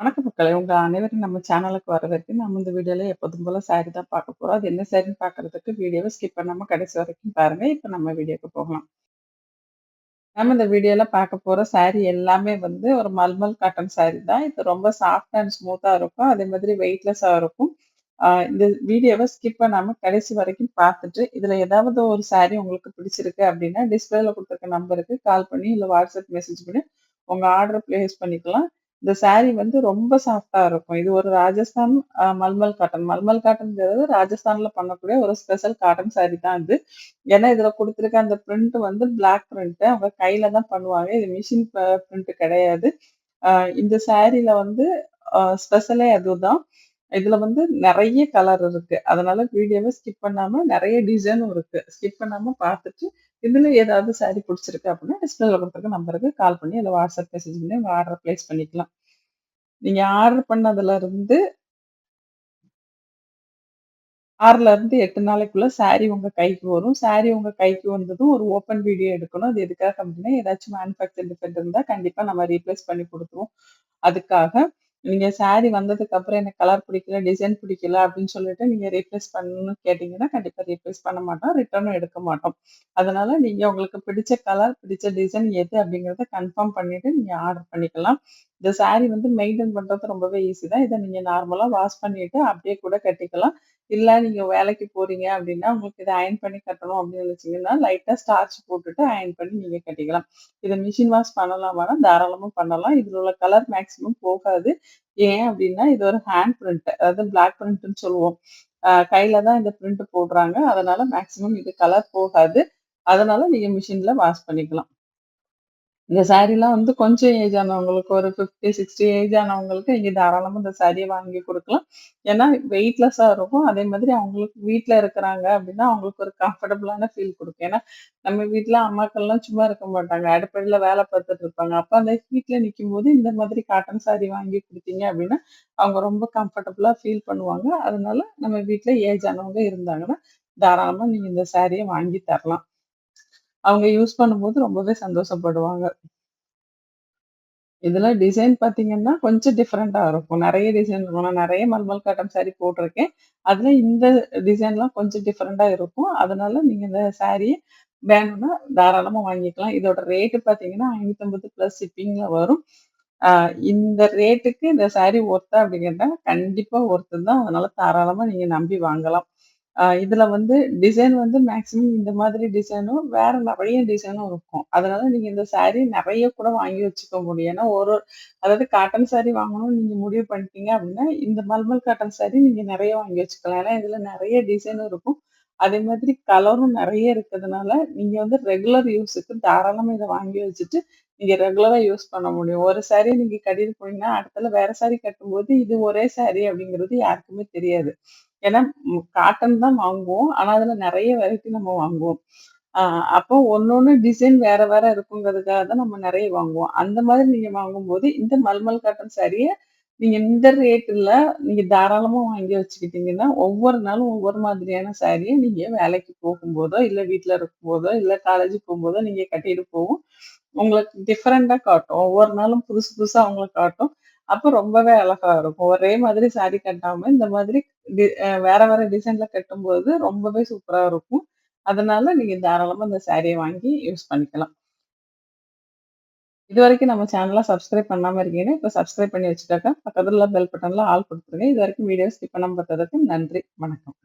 வணக்கம் மக்களே! உங்க அனைவரும் நம்ம சேனலுக்கு வரவேற்கு நம்ம இந்த வீடியோல எப்போதும் போல சாரி தான் பார்க்க போறோம். அது என்ன சாரின்னு பார்க்கறதுக்கு வீடியோவை ஸ்கிப் பண்ணாம கடைசி வரைக்கும் பாருங்க. இப்ப நம்ம வீடியோக்கு போகலாம். நம்ம இந்த வீடியோல பார்க்க போற சாரி எல்லாமே வந்து ஒரு மல்மல் காட்டன் சாரி தான். இது ரொம்ப சாஃப்ட் அண்ட் ஸ்மூத்தா இருக்கும். அதே மாதிரி வெயிட்லெஸ்ஸா இருக்கும். இந்த வீடியோவை ஸ்கிப் பண்ணாம கடைசி வரைக்கும் பார்த்துட்டு, இதுல ஏதாவது ஒரு சாரி உங்களுக்கு பிடிச்சிருக்கு அப்படின்னா, டிஸ்பிளேல கொடுத்துருக்க நம்பருக்கு கால் பண்ணி, இல்ல வாட்ஸ்அப் மெசேஜ் பண்ணி உங்க ஆர்டர் பிளேஸ் பண்ணிக்கலாம். இந்த சாரி வந்து ரொம்ப சாஃப்டா இருக்கும். இது ஒரு ராஜஸ்தான் மல்மல் காட்டன். மல்மல் காட்டன்ங்கிறது ராஜஸ்தான்ல பண்ணக்கூடிய ஒரு ஸ்பெஷல் காட்டன் சாரி தான் இது. ஏன்னா, இதுல கொடுத்துருக்க அந்த பிரிண்ட் வந்து பிளாக் பிரிண்ட். அவங்க கையில தான் பண்ணுவாங்க. இது மிஷின் பிரிண்ட் கிடையாது. இந்த சாரில வந்து ஸ்பெஷலே அதுதான். இதுல வந்து நிறைய கலர் இருக்கு. அதனால வீடியோவை ஸ்கிப் பண்ணாம நிறைய டிசைனும் இருக்கு. ஸ்கிப் பண்ணாம பார்த்துட்டு, இதுல ஏதாவது சாரி பிடிச்சிருக்கு அப்படின்னா, டிஸ்பிளேல கொடுத்துருக்க நம்பருக்கு கால் பண்ணி, இல்ல வாட்ஸ்அப் மெசேஜ் பண்ணி உங்க ஆர்டர் பிளேஸ் பண்ணிக்கலாம். நீங்க ஆர்டர் பண்ணதுல இருந்து 6லருந்து 8 நாளைக்குள்ள சாரி உங்க கைக்கு வரும். சாரி உங்க கைக்கு வந்ததும் ஒரு ஓப்பன் வீடியோ எடுக்கணும். அது எதுக்காக அப்படின்னா, ஏதாச்சும் மேனுஃபேக்சர் டிஃபெக்ட் இருந்தா கண்டிப்பா நம்ம ரீப்ளேஸ் பண்ணி கொடுத்துருவோம் அதுக்காக நீங்க சாரி வந்ததுக்கு அப்புறம் எனக்கு கலர் பிடிக்கல, டிசைன் பிடிக்கல அப்படின்னு சொல்லிட்டு நீங்க ரீப்ளேஸ் பண்ணணும்னு கேட்டீங்கன்னா, கண்டிப்பா ரீப்ளேஸ் பண்ண மாட்டோம். ரிட்டர்னும் எடுக்க மாட்டோம். அதனால நீங்க உங்களுக்கு பிடிச்ச கலர், பிடிச்ச டிசைன் எது அப்படிங்கிறத கன்ஃபார்ம் பண்ணிட்டு நீங்க ஆர்டர் பண்ணிக்கலாம். இந்த சாரி வந்து மெயின்டைன் பண்றது ரொம்பவே ஈஸி தான். இதை நீங்க நார்மலா வாஷ் பண்ணிட்டு அப்படியே கூட கட்டிக்கலாம். இல்லை நீங்க வேலைக்கு போறீங்க அப்படின்னா, உங்களுக்கு இதை அயர்ன் பண்ணி கட்டணும் அப்படின்னு நினைச்சீங்கன்னா, லைட்டா ஸ்டார்ச் போட்டுட்டு அயர்ன் பண்ணி நீங்க கட்டிக்கலாம். இதை மிஷின் வாஷ் பண்ணலாமான்னா, தாராளமா பண்ணலாம். இதில் உள்ள கலர் மேக்ஸிமம் போகாது. ஏன் அப்படின்னா, இது ஒரு ஹேண்ட் பிரிண்ட். அதாவது பிளாக் பிரிண்ட்னு சொல்லுவோம். கையில் கையில தான் இந்த பிரிண்ட் போடுறாங்க. அதனால மேக்ஸிமம் இது கலர் போகாது. அதனால நீங்க மிஷின்ல வாஷ் பண்ணிக்கலாம். இந்த சாரிலாம் வந்து கொஞ்சம் ஏஜ் ஆனவங்களுக்கு ஒரு 50, 60 ஏஜ் ஆனவங்களுக்கு இங்கே தாராளமாக இந்த சாரியை வாங்கி கொடுக்கலாம் ஏன்னா வெயிட்லெஸ்ஸாக இருக்கும். அதே மாதிரி அவங்களுக்கு வீட்டில் இருக்கிறாங்க அப்படின்னா, அவங்களுக்கு ஒரு கம்ஃபர்டபுளான ஃபீல் கொடுக்கும் ஏன்னா, நம்ம வீட்டில் அம்மாக்கள்லாம் சும்மா இருக்க மாட்டாங்க. அடிப்படையில் வேலை பார்த்துட்டு இருப்பாங்க. அப்போ அந்த வீட்டில் நிற்கும் போது இந்த மாதிரி காட்டன் சாரி வாங்கி கொடுத்தீங்க அப்படின்னா, அவங்க ரொம்ப கம்ஃபர்டபுளாக ஃபீல் பண்ணுவாங்க. அதனால நம்ம வீட்டில் ஏஜ் ஆனவங்க இருந்தாங்கன்னா, தாராளமாக நீங்கள் இந்த சாரியை வாங்கி தரலாம். அவங்க யூஸ் பண்ணும்போது ரொம்பவே சந்தோஷப்படுவாங்க. இதில் டிசைன் பார்த்தீங்கன்னா, கொஞ்சம் டிஃப்ரெண்ட்டாக இருக்கும். நிறைய டிசைன் இருக்கும். நான் நிறைய மல்மல் காட்டன் சாரி போட்டிருக்கேன். அதில் இந்த டிசைன்லாம் கொஞ்சம் டிஃப்ரெண்ட்டாக இருக்கும். அதனால நீங்கள் இந்த சாரியை வேணும்னா தாராளமாக வாங்கிக்கலாம். இதோட ரேட்டு பார்த்தீங்கன்னா, ஐநூற்றம்பது ப்ளஸ் ஷிப்பிங்கில் வரும். இந்த ரேட்டுக்கு இந்த சாரி ஒர்த்தா அப்படிங்கிறத கண்டிப்பாக ஒர்த்து தான். அதனால தாராளமாக நீங்கள் நம்பி வாங்கலாம். இதுல வந்து டிசைன் வந்து மேக்சிமம் இந்த மாதிரி டிசைனும், வேற நிறைய டிசைனும் இருக்கும். அதனால நீங்க இந்த சாரீ நிறைய கூட வாங்கி வச்சுக்க முடியும். ஏன்னா ஒரு அதாவது காட்டன் சாரீ வாங்கணும்னு நீங்க முடிவு பண்ணிட்டீங்க அப்படின்னா, இந்த மல்மல் காட்டன் சாரீ நீங்க நிறைய வாங்கி வச்சுக்கலாம். ஏன்னா இதுல நிறைய டிசைனும் இருக்கும். அதே மாதிரி கலரும் நிறைய இருக்கிறதுனால, நீங்க வந்து ரெகுலர் யூஸுக்கு தாராளமாக இதை வாங்கி வச்சுட்டு, நீங்க ரெகுலரா யூஸ் பண்ண முடியும். ஒரு சாரி நீங்க கட்டிட்டு போனீங்கன்னா, அடுத்தல வேற சாரி கட்டும்போது, இது ஒரே சாரி அப்படிங்கிறது யாருக்குமே தெரியாது. ஏன்னா காட்டன் தான் வாங்குவோம். ஆனா அதுல நிறைய வெரைட்டி நம்ம வாங்குவோம். அ அப்போ ஒன்னொன்னு டிசைன் வேற வேற இருக்குங்கிறதுக்காக தான் நம்ம நிறைய வாங்குவோம். அந்த மாதிரி நீங்க வாங்கும்போது, இந்த மல்மல் காட்டன் சாரியை நீங்க இந்த ரேட்ல நீங்க தாராளமா வாங்கி வச்சுக்கிட்டீங்கன்னா, ஒவ்வொரு நாளும் ஒவ்வொரு மாதிரியான சாரியை நீங்க வேலைக்கு போகும்போதோ, இல்ல இருக்கும் இருக்கும்போதோ, இல்ல காலேஜுக்கு போகும்போதோ நீங்க கட்டிட்டு போவோம் உங்களுக்கு டிஃப்ரெண்டா காட்டும். ஒவ்வொரு நாளும் புதுசு புதுசா உங்களுக்கு காட்டும். அப்ப ரொம்பவே அழகா இருக்கும். ஒரே மாதிரி சாரி கட்டாம, இந்த மாதிரி டி வேற வேற டிசைன்ல கட்டும்போது ரொம்பவே சூப்பரா இருக்கும். அதனால நீங்க தாராளமா இந்த சாரியை வாங்கி யூஸ் பண்ணிக்கலாம். இது வரைக்கும் நம்ம சேனல சப்ஸ்கிரைப் பண்ணாம இருக்கீங்க இப்போ சப்ஸ்கிரைப் பண்ணி வச்சுக்கோங்க. பக்கத்துல உள்ள பெல் பட்டன்ல ஆல் இது வரைக்கும் வீடியோ ஸ்கிப் பண்ணாம பார்த்ததுக்கு நன்றி. வணக்கம்.